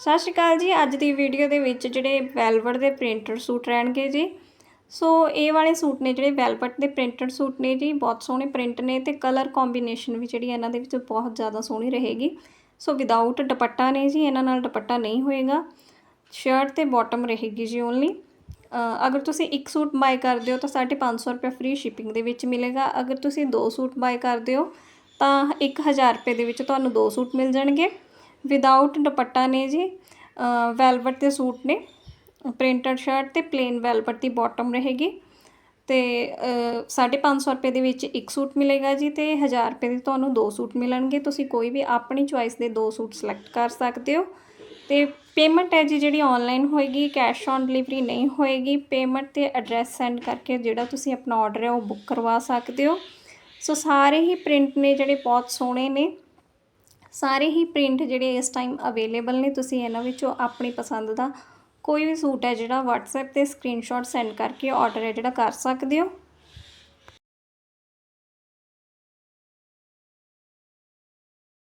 ਸਤਿ ਸ਼੍ਰੀ ਅਕਾਲ ਜੀ। ਅੱਜ ਦੀ ਵੀਡੀਓ ਦੇ ਵਿੱਚ ਜਿਹੜੇ ਵੈਲਵਟ ਦੇ ਪ੍ਰਿੰਟਡ ਸੂਟ ਰਹਿਣਗੇ ਜੀ। ਸੋ ਇਹ ਵਾਲੇ ਸੂਟ ਨੇ ਜਿਹੜੇ ਵੈਲਵਟ ਦੇ ਪ੍ਰਿੰਟਡ ਸੂਟ ਨੇ ਜੀ। ਬਹੁਤ ਸੋਹਣੇ ਪ੍ਰਿੰਟ ਨੇ ਤੇ ਕਲਰ ਕੰਬੀਨੇਸ਼ਨ ਵੀ ਜਿਹੜੀ ਇਹਨਾਂ ਦੇ ਵਿੱਚ ਬਹੁਤ ਜ਼ਿਆਦਾ ਸੋਹਣੀ ਰਹੇਗੀ। ਸੋ ਵਿਦਆਊਟ ਦੁਪੱਟਾ ਨੇ ਜੀ, ਇਹਨਾਂ ਨਾਲ ਦੁਪੱਟਾ ਨਹੀਂ ਹੋਏਗਾ। ਸ਼ਰਟ ਤੇ ਬਾਟਮ ਰਹੇਗੀ ਜੀ ਓਨਲੀ ਅਗਰ ਤੁਸੀਂ ਇੱਕ ਸੂਟ ਬਾਈ ਕਰਦੇ ਹੋ ਤਾਂ 550 ਰੁਪਏ ਫ੍ਰੀ ਸ਼ਿਪਿੰਗ ਦੇ ਵਿੱਚ ਮਿਲੇਗਾ। ਅਗਰ ਤੁਸੀਂ ਦੋ ਸੂਟ ਬਾਈ ਕਰਦੇ ਹੋ ਤਾਂ 1000 ਰੁਪਏ ਦੇ ਵਿੱਚ ਤੁਹਾਨੂੰ ਦੋ ਸੂਟ ਮਿਲ ਜਾਣਗੇ। ਵਿਦਆਊਟ ਦੁਪੱਟਾ ਨੇ ਜੀ ਵੈਲਵਟ ਦੇ ਸੂਟ ਨੇ ਪ੍ਰਿੰਟਡ ਸ਼ਰਟ ਤੇ ਪਲੇਨ ਵੈਲਵਟ ਦੀ ਬਾਟਮ ਰਹੇਗੀ ਤੇ 550 ਰੁਪਏ ਦੇ ਵਿੱਚ ਇੱਕ ਸੂਟ ਮਿਲੇਗਾ ਜੀ ਤੇ 1000 ਰੁਪਏ ਦੇ ਤੁਹਾਨੂੰ ਦੋ ਸੂਟ ਮਿਲਣਗੇ, ਤੁਸੀਂ ਕੋਈ ਵੀ ਆਪਣੀ ਚੁਆਇਸ ਦੇ ਦੋ ਸੂਟ ਸਿਲੈਕਟ ਕਰ ਸਕਦੇ ਹੋ ਤੇ ਪੇਮੈਂਟ ਹੈ ਜੀ ਜਿਹੜੀ ਆਨਲਾਈਨ ਹੋਏਗੀ ਕੈਸ਼ ਔਨ ਡਿਲੀਵਰੀ ਨਹੀਂ ਹੋਏਗੀ ਪੇਮੈਂਟ ਤੇ ਐਡਰੈਸ ਸੈਂਡ ਕਰਕੇ ਜਿਹੜਾ ਤੁਸੀਂ ਆਪਣਾ ਆਰਡਰ ਹੈ ਉਹ ਬੁੱਕ ਕਰਵਾ ਸਕਦੇ ਹੋ। ਸੋ ਸਾਰੇ ਹੀ ਪ੍ਰਿੰਟ ਨੇ ਜਿਹੜੇ ਬਹੁਤ ਸੋਹਣੇ ਨੇ। ਸਾਰੇ ਹੀ ਪ੍ਰਿੰਟ ਜਿਹੜੇ ਇਸ ਟਾਈਮ ਅਵੇਲੇਬਲ ਨੇ, ਤੁਸੀਂ ਇਹਨਾਂ ਵਿੱਚੋਂ ਆਪਣੀ ਪਸੰਦ ਦਾ ਕੋਈ ਵੀ ਸੂਟ ਹੈ ਜਿਹੜਾ WhatsApp ਤੇ ਸਕਰੀਨਸ਼ਾਟ ਸੈਂਡ ਕਰਕੇ ਆਰਡਰ ਹੈ ਜਿਹੜਾ ਕਰ ਸਕਦੇ ਹੋ।